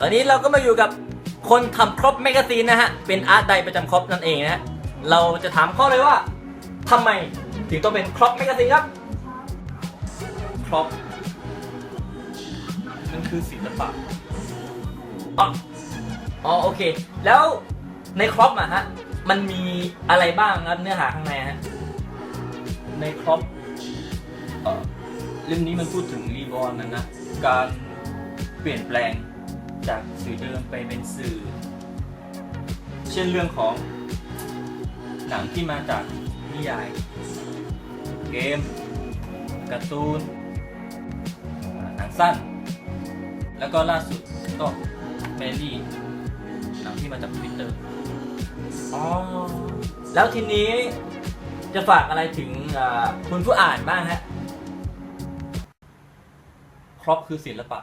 ตอนนี้เราก็มาอยู่กับคนทำครบแมกกาซีนนะฮะ เป็นอาร์ตไดประจำครบนั่นเองนะฮะ เราจะถามข้อเลยว่าทำไมถึงต้องเป็นครบแมกกาซีนครับ ครบมันคือศิลปะอ๋ออ๋อโอเค แล้วในครอปอะฮะ มันมีอะไรบ้างครับเนื้อหาข้างในฮะ ในครอปเอ่อเรื่องนี้มันพูดถึงรีบอร์นนะนะ การเปลี่ยนแปลง จากสื่อเดิมไปเป็นสื่อ เช่นเรื่องของ หนังที่มาจากนิยาย เกมการ์ตูนอ่าหนังสั้น แล้วก็ล่าสุดก็แมรี่หนังที่มาจากทวิตเตอร์อ๋อแล้วทีนี้จะฝากอะไรถึงอ่าคุณผู้อ่านบ้างฮะครอบคือศิลปะ